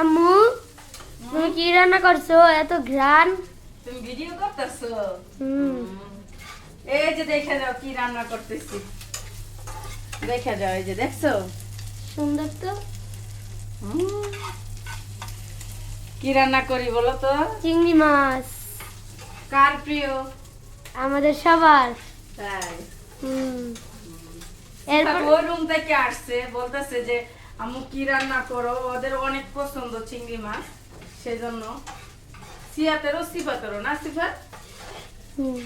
আম্মু তুমি কি রান্না করছ? এত ঘ্রাণ। তুমি ভিডিও করতেছো? এই যে দেখে যাও কি রান্না করতেছি। দেখে যাও এই যে দেখছ? সুন্দর তো। কি রান্না করি বলো তো? চিংড়ি মাছ। কার প্রিয়? আমাদের সবার। তাই। হুম। এরপর ওই রুম থেকে আসছে বলতেছে যে আম্মু কি রান্না করো? ওদের অনেক পছন্দ চিংড়ি মাছ সেই সেজন্য। সিয়াতেরও সিফাতেরও না সিফাত? হুম।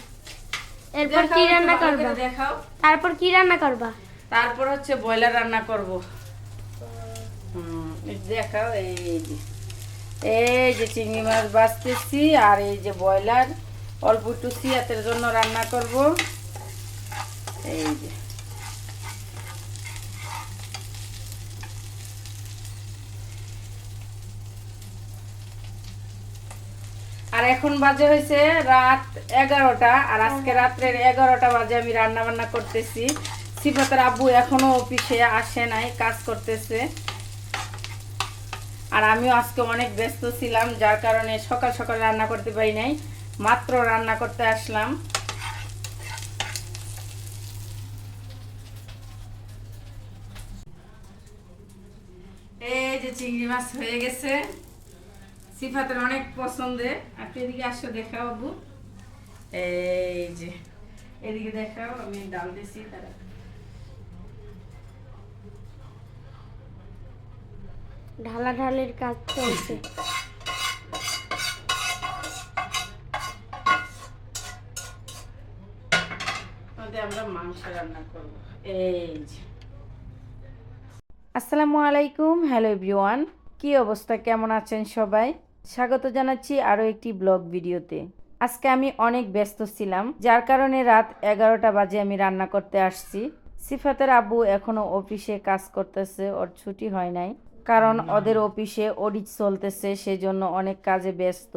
এরপর কি রান্না করবা? দেখাও। তারপর কি রান্না করবা? তারপর হচ্ছে ব্রয়লার রান্না করব। হুম, দেখাও এই যে। এই যে চিংড়ি মাছ বাছতেছি আর এই যে ব্রয়লার অল্প একটু সিয়াতের জন্য রান্না করব। এই যে। আর এখন বাজে হয়েছে রাত এগারোটা আর আজকে রাত্রের এগারোটা বাজে আমি রান্না বান্না করতেছি। সিফাতের আব্বু এখনও অফিসে আসে নাই কাজ করতেছে। আর আমিও আজকে অনেক ব্যস্ত ছিলাম যার কারণে সকাল সকাল রান্না করতে পারি নাই মাত্র রান্না করতে আসলাম। এই যে চিংড়ি মাছ হয়ে গেছে। সিফাতের অনেক পছন্দের। আপনি এদিকে আসো দেখাও বাবু। এই যে এদিকে দেখাও আমি ডাল দিছি তারা ঢালা ঢালের কাজ চলছে। ওদের আমরা মাংস রান্না করব। এই যে। আসসালামু আলাইকুম হ্যালো এভরিওয়ান। কি অবস্থা? কেমন আছেন সবাই? স্বাগত জানাচ্ছি আরও একটি ব্লগ ভিডিওতে। আজকে আমি অনেক ব্যস্ত ছিলাম যার কারণে রাত এগারোটা বাজে আমি রান্না করতে আসছি। সিফাতের আব্বু এখনও অফিসে কাজ করতেছে ওর ছুটি হয় নাই। কারণ ওদের অফিসে অডিট চলতেছে সেজন্য অনেক কাজে ব্যস্ত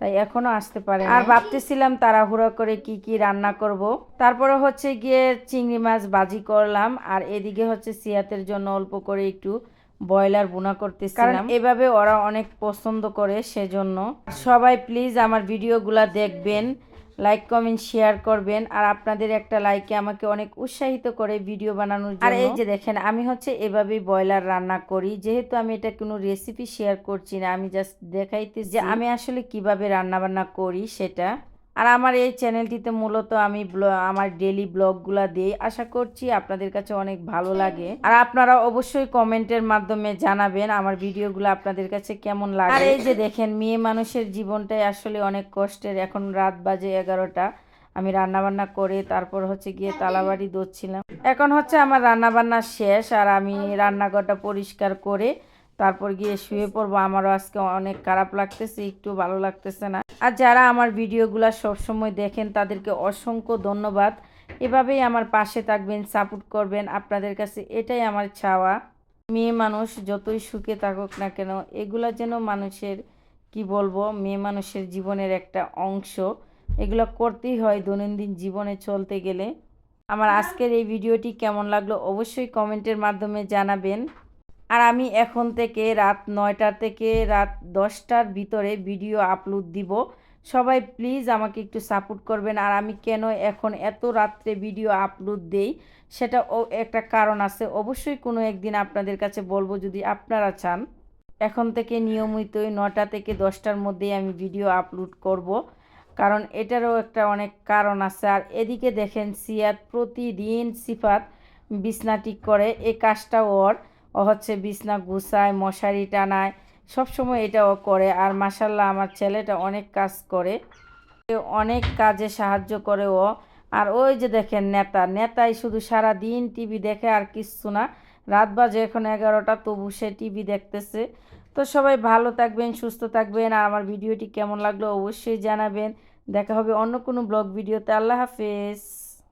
তাই এখনও আসতে পারে আর ভাবতেছিলাম তাড়াহুড়ো করে কি কি রান্না করব। তারপরে হচ্ছে গিয়ে চিংড়ি মাছ বাজি করলাম আর এদিকে হচ্ছে সিয়াতের জন্য অল্প করে একটু ব্রয়লার বোনা করতেছিলাম। এভাবে ওরা অনেক পছন্দ করে সেজন্য। সবাই প্লিজ আমার ভিডিওগুলা দেখবেন লাইক কমেন্ট শেয়ার করবেন আর আপনাদের একটা লাইকে আমাকে অনেক উৎসাহিত করে ভিডিও বানানোর জন্য। আর এই যে দেখেন আমি হচ্ছে এভাবেই ব্রয়লার রান্না করি। যেহেতু আমি এটা কোনো রেসিপি শেয়ার করছি না আমি জাস্ট দেখাইতে যে আমি আসলে কীভাবে রান্না বান্না করি সেটা। আর আমার এই চ্যানেলটিতে মূলত আমি আমার ডেলি ব্লগগুলা দিই। আশা করছি আপনাদের কাছে অনেক ভালো লাগে। আর আপনারা অবশ্যই কমেন্টের মাধ্যমে জানাবেন আমার ভিডিওগুলো আপনাদের কাছে কেমন লাগে। আর এই যে দেখেন, মেয়ে মানুষের জীবনটাই আসলে অনেক কষ্টের। এখন রাত বাজে এগারোটা। আমি রান্নাবান্না করে তারপর হচ্ছে গিয়ে তালাবাড়ি দোচ্ছিলাম এখন হচ্ছে আমার রান্নাবান্না শেষ আর আমি রান্নাঘরটা পরিষ্কার করে তারপর গিয়ে শুয়ে পড়ব। আমারও আজকে অনেক খারাপ লাগতেছে একটু ভালো লাগতেছে না। আর যারা আমার ভিডিওগুলো সবসময় দেখেন তাদেরকে অসংখ্য ধন্যবাদ। এভাবেই আমার পাশে থাকবেন সাপোর্ট করবেন। আপনাদের কাছে এটাই আমার চাওয়া। মেয়ে মানুষ যতই সুখে থাকুক না কেন এগুলা যেন মানুষের কি বলব মেয়ে মানুষের জীবনের একটা অংশ। এগুলো করতেই হয় দৈনন্দিন জীবনে চলতে গেলে। আমার আজকের এই ভিডিওটি কেমন লাগল অবশ্যই কমেন্টের মাধ্যমে জানাবেন। আর আমি এখন থেকে রাত নয়টা থেকে রাত দশটার ভিতরে ভিডিও আপলোড দিব। সবাই প্লিজ আমাকে একটু সাপোর্ট করবেন। আর আমি কেন এখন এত রাত্রে ভিডিও আপলোড দেই, সেটা একটা কারণ আছে। অবশ্যই কোনো একদিন আপনাদের কাছে বলব যদি আপনারা চান। এখন থেকে নিয়মিতই নটা থেকে দশটার মধ্যেই আমি ভিডিও আপলোড করব। কারণ এটারও একটা অনেক কারণ আছে। আর এদিকে দেখেন সিয়াত প্রতিদিন সিফাত বিছনা ঠিক করে। এই কাজটা ওর। ও হচ্ছে বিছনা গুছায়, মশারি টানায়, সবসময় এটা ও করে। আর মাসাল্লাহ আমার ছেলেটা অনেক কাজ করে। অনেক কাজে সাহায্য করে ও। আর ওই যে দেখেন নেতা, নেতাই শুধু সারা দিন টিভি দেখে আর কিচ্ছু না। রাত বাজে এখন এগারোটা, তবু সে টিভি দেখতেছে। তো সবাই ভালো থাকবেন, সুস্থ থাকবেন। আর আমার ভিডিওটি কেমন লাগল অবশ্যই জানাবেন। দেখা হবে অন্য কোনো ব্লগ ভিডিওতে। আল্লাহ হাফেজ।